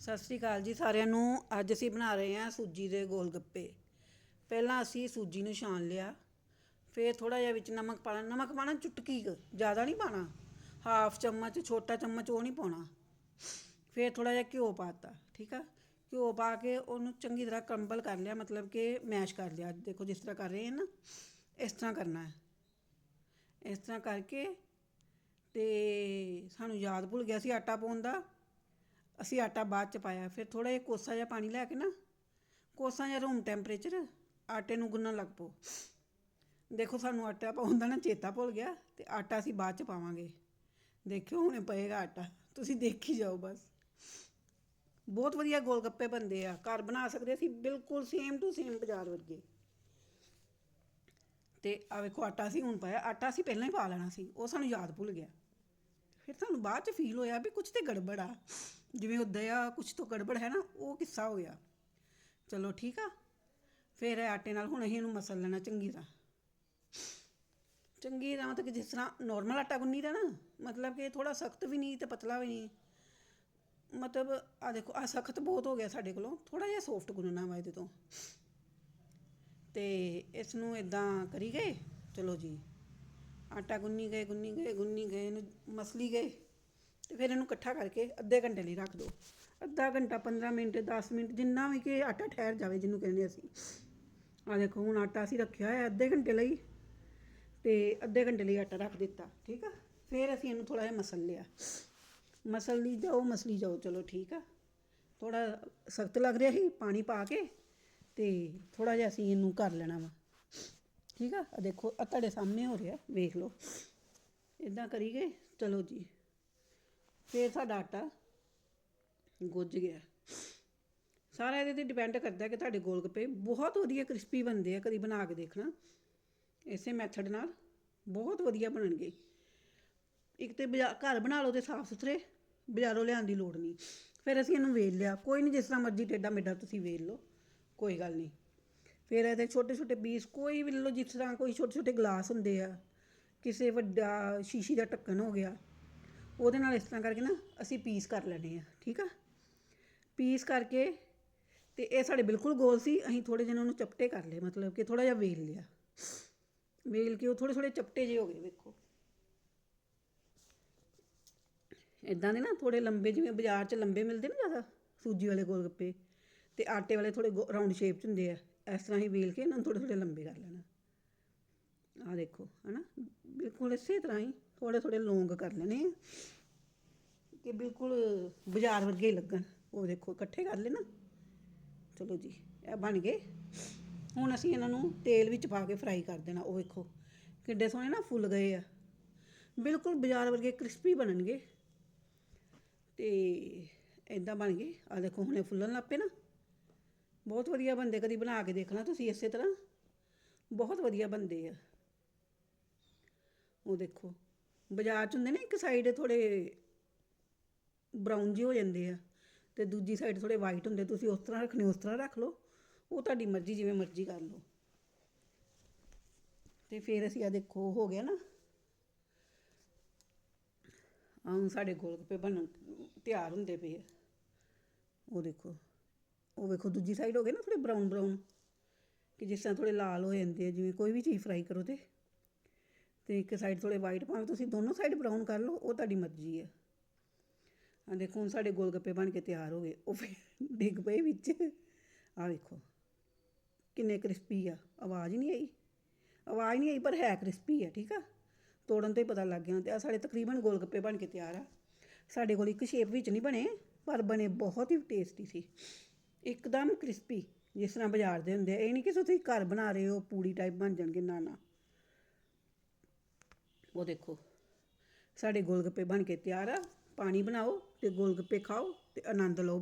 ਸਤਿ ਸ੍ਰੀ ਅਕਾਲ ਜੀ ਸਾਰਿਆਂ ਨੂੰ। ਅੱਜ ਅਸੀਂ ਬਣਾ ਰਹੇ ਹਾਂ ਸੂਜੀ ਦੇ ਗੋਲ ਗੱਪੇ ਪਹਿਲਾਂ ਅਸੀਂ ਸੂਜੀ ਨੂੰ ਛਾਣ ਲਿਆ। ਫਿਰ ਥੋੜਾ ਜਿਹਾ ਵਿੱਚ ਨਮਕ ਪਾਣਾ। ਨਮਕ ਪਾਣਾ ਚੁਟਕੀ ਕੁ, ਜ਼ਿਆਦਾ ਨਹੀਂ ਪਾਣਾ। ਹਾਫ ਚਮਚ, ਛੋਟਾ ਚਮਚ ਉਹ ਨਹੀਂ ਪਾਉਣਾ। ਫਿਰ ਥੋੜਾ ਜਿਹਾ ਘਿਓ ਪਾਤਾ ਠੀਕ ਆ? ਘਿਓ ਪਾ ਕੇ ਉਹਨੂੰ ਚੰਗੀ ਤਰ੍ਹਾਂ ਕੰਬਲ ਕਰ ਲਿਆ, ਮਤਲਬ ਕਿ ਮੈਸ਼ ਕਰ ਲਿਆ। ਦੇਖੋ ਜਿਸ ਤਰ੍ਹਾਂ ਕਰ ਰਹੇ ਹਾਂ ਨਾ, ਇਸ ਤਰ੍ਹਾਂ ਕਰਨਾ ਹੈ। ਇਸ ਤਰ੍ਹਾਂ ਕਰਕੇ ਤੇ ਸਾਨੂੰ ਯਾਦ ਭੁੱਲ ਗਿਆ ਸੀ ਆਟਾ ਪਾਉਣ ਦਾ। ਅਸੀਂ ਆਟਾ ਬਾਅਦ ਚ ਪਾਇਆ, ਫਿਰ ਥੋੜਾ ਜਿਹਾ ਕੋਸਾ ਜਿਹਾ ਪਾਣੀ ਲੈ ਕੇ ਨਾ, ਕੋਸਾ ਜਾਂ ਰੂਮ ਟੈਂਪਰੇਚਰ ਆਟੇ ਨੂੰ ਗੁੰਨਣ ਲੱਗ ਪਓ। ਦੇਖੋ ਸਾਨੂੰ ਆਟਾ ਪਾਉਣ ਦਾ ਨਾ ਚੇਤਾ ਭੁੱਲ ਗਿਆ ਤੇ ਆਟਾ ਅਸੀਂ ਬਾਅਦ ਚ ਪਾਵਾਂਗੇ। ਦੇਖਿਓ ਹੁਣੇ ਪਏਗਾ ਆਟਾ, ਤੁਸੀਂ ਦੇਖੀ ਜਾਓ ਬਸ। ਬਹੁਤ ਵਧੀਆ ਗੋਲ ਗੱਪੇ ਬਣਦੇ ਆ, ਘਰ ਬਣਾ ਸਕਦੇ ਅਸੀਂ ਬਿਲਕੁਲ ਸੇਮ ਟੂ ਸੇਮ ਬਾਜ਼ਾਰ ਵਰਗੇ। ਤੇ ਆ ਵੇਖੋ ਆਟਾ ਅਸੀਂ ਹੁਣ ਪਾਇਆ, ਆਟਾ ਅਸੀਂ ਪਹਿਲਾਂ ਹੀ ਪਾ ਲੈਣਾ ਸੀ, ਉਹ ਸਾਨੂੰ ਯਾਦ ਭੁੱਲ ਗਿਆ। ਫਿਰ ਸਾਨੂੰ ਬਾਅਦ ਚ ਫੀਲ ਹੋਇਆ ਵੀ ਕੁਝ ਤੇ ਗੜਬੜ ਆ। ਜਿਵੇਂ ਉੱਦਾਂ ਆ ਕੁਛ ਤੋਂ ਗੜਬੜ ਹੈ ਨਾ, ਉਹ ਕਿੱਸਾ ਹੋ ਗਿਆ। ਚਲੋ ਠੀਕ ਆ, ਫਿਰ ਆਟੇ ਨਾਲ ਹੁਣ ਅਸੀਂ ਇਹਨੂੰ ਮਸਲ ਲੈਣਾ ਚੰਗੀ ਤਰ੍ਹਾਂ। ਚੰਗੀ ਤਰ੍ਹਾਂ ਮਤਲਬ ਕਿ ਜਿਸ ਤਰ੍ਹਾਂ ਨਾਰਮਲ ਆਟਾ ਗੁੰਨੀ ਦਾ ਨਾ, ਮਤਲਬ ਕਿ ਥੋੜਾ ਸਖਤ ਵੀ ਨਹੀਂ ਤੇ ਪਤਲਾ ਵੀ ਨਹੀਂ। ਮਤਲਬ ਆ ਦੇਖੋ ਆ ਸਖਤ ਬਹੁਤ ਹੋ ਗਿਆ ਸਾਡੇ ਕੋਲੋਂ ਥੋੜਾ ਜਿਹਾ ਸੌਫਟ ਗੁੰਨਣਾ ਵਾ ਇਹਦੇ ਤੋਂ। ਤੇ ਇਸ ਨੂੰ ਇਦਾਂ ਕਰੀ ਗਏ, ਚਲੋ ਜੀ। ਆਟਾ ਗੁੰਨੀ ਗਏ ਗੁੰਨੀ ਗਏ ਗੁੰਨੀ ਗਏ, ਇਹਨੂੰ ਮਸਲੀ ਗਏ। ਤੇ ਫਿਰ ਇਹਨੂੰ ਇਕੱਠਾ ਕਰਕੇ ਅੱਧੇ ਘੰਟੇ ਲਈ ਰੱਖ ਦਿਓ ਅੱਧਾ ਘੰਟਾ 15 ਮਿੰਟ 10 ਮਿੰਟ, ਜਿੰਨਾ ਵੀ ਕਿ ਆਟਾ ਠਹਿਰ ਜਾਵੇ ਜਿਹਨੂੰ ਕਹਿੰਦੇ ਅਸੀਂ। ਆ ਦੇਖੋ, ਹੁਣ ਆਟਾ ਅਸੀਂ ਰੱਖਿਆ ਹੋਇਆ ਅੱਧੇ ਘੰਟੇ ਲਈ ਤੇ ਅੱਧੇ ਘੰਟੇ ਲਈ ਆਟਾ ਰੱਖ ਦਿੱਤਾ, ਠੀਕ ਆ? ਫਿਰ ਅਸੀਂ ਇਹਨੂੰ ਥੋੜਾ ਜਿਹਾ ਮਸਲ ਲਿਆ। ਮਸਲ ਮਸਲਦੀ ਜਾਓ, ਮਸਲੀ ਜਾਓ, ਚਲੋ ਠੀਕ ਆ। ਥੋੜਾ ਸਖਤ ਲੱਗ ਰਿਹਾ ਸੀ, ਪਾਣੀ ਪਾ ਕੇ ਤੇ ਥੋੜਾ ਜਿਹਾ ਅਸੀਂ ਇਹਨੂੰ ਕਰ ਲੈਣਾ ਵਾ। ਠੀਕ ਆ? ਆ ਦੇਖੋ ਆ ਤੁਹਾਡੇ ਸਾਹਮਣੇ ਹੋ ਰਿਹਾ, ਵੇਖ ਲਓ। ਇਦਾਂ ਕਰੀ ਗਏ ਚਲੋ ਜੀ। ਫਿਰ ਸਾਡਾ ਆਟਾ ਗੁੱਝ ਗਿਆ। ਸਾਰਾ ਇਹਦੇ ਤੇ ਡਿਪੈਂਡ ਕਰਦਾ ਕਿ ਤੁਹਾਡੇ ਗੋਲਗੱਪੇ ਬਹੁਤ ਵਧੀਆ ਕ੍ਰਿਸਪੀ ਬਣਦੇ ਆ, ਕਦੀ ਬਣਾ ਕੇ ਦੇਖਣਾ। ਇਸੇ ਮੈਥਡ ਨਾਲ ਬਹੁਤ ਵਧੀਆ ਬਣਨਗੇ। ਇੱਕ ਤੇ ਬਜਾ- ਘਰ ਬਣਾ ਲਓ ਤੇ ਸਾਫ਼ ਸੁਥਰੇ, ਬਾਜ਼ਾਰੋਂ ਲਿਆਉਣ ਦੀ ਲੋੜ ਨਹੀਂ। ਫਿਰ ਅਸੀਂ ਇਹਨੂੰ ਵੇਲ ਲਿਆ। ਕੋਈ ਨਹੀਂ ਜਿਸ ਤਰ੍ਹਾਂ ਮਰਜ਼ੀ ਟੇਡਾ ਮੇਡਾ ਤੁਸੀਂ ਵੇਲ ਲਓ, ਕੋਈ ਗੱਲ ਨਹੀਂ। ਫਿਰ ਇਹਦੇ ਛੋਟੇ ਛੋਟੇ ਪੀਸ, ਕੋਈ ਵੀ ਲਓ, ਜਿਸ ਤਰ੍ਹਾਂ ਕੋਈ ਛੋਟੇ ਛੋਟੇ ਗਲਾਸ ਹੁੰਦੇ ਆ, ਕਿਸੇ ਵੱਡਾ ਸ਼ੀਸ਼ੀ ਦਾ ਢੱਕਣ ਹੋ ਗਿਆ। ਉਹਦੇ ਨਾਲ ਇਸ ਤਰ੍ਹਾਂ ਕਰਕੇ ਨਾ ਅਸੀਂ ਪੀਸ ਕਰ ਲੈਣੇ ਆ ਠੀਕ ਆ? ਪੀਸ ਕਰਕੇ ਤੇ ਇਹ ਸਾਡੇ ਬਿਲਕੁਲ ਗੋਲ ਸੀ, ਅਸੀਂ ਥੋੜੇ ਜਿਹੇ ਉਹਨੂੰ ਚਪਟੇ ਕਰ ਲਏ, ਮਤਲਬ ਕਿ ਥੋੜਾ ਜਿਹਾ ਵੇਲ ਲਿਆ। ਵੇਲ ਕੇ ਉਹ ਥੋੜੇ ਥੋੜੇ ਚਪਟੇ ਜਿਹੇ ਹੋ ਗਏ, ਵੇਖੋ। ਇਦਾਂ ਦੇ ਨਾ ਥੋੜੇ ਲੰਬੇ, ਜਿਵੇਂ ਬਾਜ਼ਾਰ 'ਚ ਲੰਬੇ ਮਿਲਦੇ ਨਾ ਜ਼ਿਆਦਾ, ਸੂਜੀ ਵਾਲੇ ਗੋਲ ਗੱਪੇ ਤੇ ਆਟੇ ਵਾਲੇ ਥੋੜੇ ਰਾਉਂਡ ਸ਼ੇਪ 'ਚ ਹੁੰਦੇ ਆ, ਇਸ ਤਰ੍ਹਾਂ ਹੀ ਵੇਲ ਕੇ ਇਹਨਾਂ ਨੂੰ ਥੋੜੇ ਥੋੜੇ ਲੰਬੇ ਕਰ ਲੈਣਾ। ਆ ਦੇਖੋ, ਹਨਾ? ਬਿਲਕੁਲ ਇਸੇ ਤਰ੍ਹਾਂ ਹੀ ਥੋੜੇ ਥੋੜੇ ਲੌਂਗ ਕਰ ਲੈਣੇ ਆ। ਕਿ ਬਿਲਕੁਲ ਬਾਜ਼ਾਰ ਵਰਗੇ ਹੀ ਲੱਗਣ। ਉਹ ਦੇਖੋ, ਇਕੱਠੇ ਕਰ ਲਏ ਨਾ ਚਲੋ ਜੀ, ਇਹ ਬਣ ਗਏ। ਹੁਣ ਅਸੀਂ ਇਹਨਾਂ ਨੂੰ ਤੇਲ ਵਿੱਚ ਪਾ ਕੇ ਫਰਾਈ ਕਰ ਦੇਣਾ। ਉਹ ਵੇਖੋ, ਕਿੱਡੇ ਸੋਹਣੇ ਨਾ ਫੁੱਲ ਗਏ ਆ। ਬਿਲਕੁਲ ਬਾਜ਼ਾਰ ਵਰਗੇ ਕ੍ਰਿਸਪੀ ਬਣਨਗੇ। ਤੇ ਇਦਾਂ ਬਣ ਗਏ। ਆ ਦੇਖੋ, ਹੁਣੇ ਫੁੱਲਣ ਲੱਗ ਪਏ ਨਾ। ਬਹੁਤ ਵਧੀਆ ਬੰਦੇ ਕਦੀ ਬਣਾ ਕੇ ਦੇਖਣਾ ਤੁਸੀਂ ਇਸੇ ਤਰ੍ਹਾਂ। ਬਹੁਤ ਵਧੀਆ ਬਣਦੇ ਆ। ਉਹ ਦੇਖੋ ਬਾਜ਼ਾਰ ਚ ਹੁੰਦੇ ਨਾ, ਇੱਕ ਸਾਈਡ ਥੋੜ੍ਹੇ ਬਰਾਊਨ ਜਿਹੇ ਹੋ ਜਾਂਦੇ ਆ ਅਤੇ ਦੂਜੀ ਸਾਈਡ ਥੋੜ੍ਹੇ ਵਾਈਟ ਹੁੰਦੇ, ਤੁਸੀਂ ਉਸ ਤਰ੍ਹਾਂ ਰੱਖਣੇ, ਉਸ ਤਰ੍ਹਾਂ ਰੱਖ ਲਓ, ਉਹ ਤੁਹਾਡੀ ਮਰਜ਼ੀ, ਜਿਵੇਂ ਮਰਜ਼ੀ ਕਰ ਲਓ। ਤੇ ਫਿਰ ਅਸੀਂ ਆ ਦੇਖੋ ਹੋ ਗਿਆ ਨਾ। ਆਹ ਸਾਡੇ ਗੋਲ ਗੱਪੇ ਬਣਨ ਤਿਆਰ ਹੁੰਦੇ ਪਏ ਆ। ਉਹ ਦੇਖੋ, ਉਹ ਵੇਖੋ, ਦੂਜੀ ਸਾਈਡ ਹੋ ਗਏ ਨਾ ਥੋੜੇ ਬਰਾਊਨ ਬਰਾਊਨ ਕਿ ਜਿਸ ਤਰ੍ਹਾਂ ਥੋੜੇ ਲਾਲ ਹੋ ਜਾਂਦੇ ਆ, ਜਿਵੇਂ ਕੋਈ ਵੀ ਚੀਜ਼ ਫਰਾਈ ਕਰੋ ਤੇ। ਤੇ ਇੱਕ ਸਾਈਡ ਥੋੜੇ ਵਾਈਟ ਭਾਵੇਂ ਤੁਸੀਂ ਦੋਨੋਂ ਸਾਈਡ ਬਰਾਊਨ ਕਰ ਲਓ, ਉਹ ਤੁਹਾਡੀ ਮਰਜ਼ੀ ਹੈ। ਆ ਦੇਖੋ, ਹੁਣ ਸਾਡੇ ਗੋਲ ਗੱਪੇ ਬਣ ਕੇ ਤਿਆਰ ਹੋ ਗਏ। ਉਹ ਫਿਰ ਡਿੱਗ ਪਏ ਵਿੱਚ। ਆ ਵੇਖੋ, ਕਿੰਨੇ ਕ੍ਰਿਸਪੀ ਆ। ਆਵਾਜ਼ ਨਹੀਂ ਆਈ। ਆਵਾਜ਼ ਨਹੀਂ ਆਈ, ਪਰ ਹੈ ਕ੍ਰਿਸਪੀ ਆ, ਠੀਕ ਆ? ਤੋੜਨ ਤੇ ਪਤਾ ਲੱਗ ਗਿਆ ਤੇ ਆ ਸਾਡੇ ਤਕਰੀਬਨ ਗੋਲ ਗੱਪੇ ਬਣ ਕੇ ਤਿਆਰ ਆ। ਸਾਡੇ ਕੋਲ ਇੱਕ ਸ਼ੇਪ ਵਿੱਚ ਨਹੀਂ ਬਣੇ, ਪਰ ਬਣੇ ਬਹੁਤ ਹੀ ਟੇਸਟੀ ਸੀ। ਇੱਕਦਮ ਕ੍ਰਿਸਪੀ ਜਿਸ ਤਰ੍ਹਾਂ ਬਾਜ਼ਾਰ ਦੇ ਹੁੰਦੇ ਆ। ਇਹ ਨਹੀਂ ਕਿ ਤੁਸੀਂ ਘਰ ਬਣਾ ਰਹੇ ਹੋ, ਪੂੜੀ ਟਾਈਪ ਬਣ ਜਾਣਗੇ, ਨਾ ਨਾ। ਉਹ ਦੇਖੋ। ਸਾਡੇ ਗੋਲ ਗੱਪੇ ਬਣ ਕੇ ਤਿਆਰ ਆ। ਪਾਣੀ ਬਣਾਓ ਤੇ ਗੋਲ ਗੱਪੇ ਖਾਓ ਤੇ ਆਨੰਦ ਲਓ।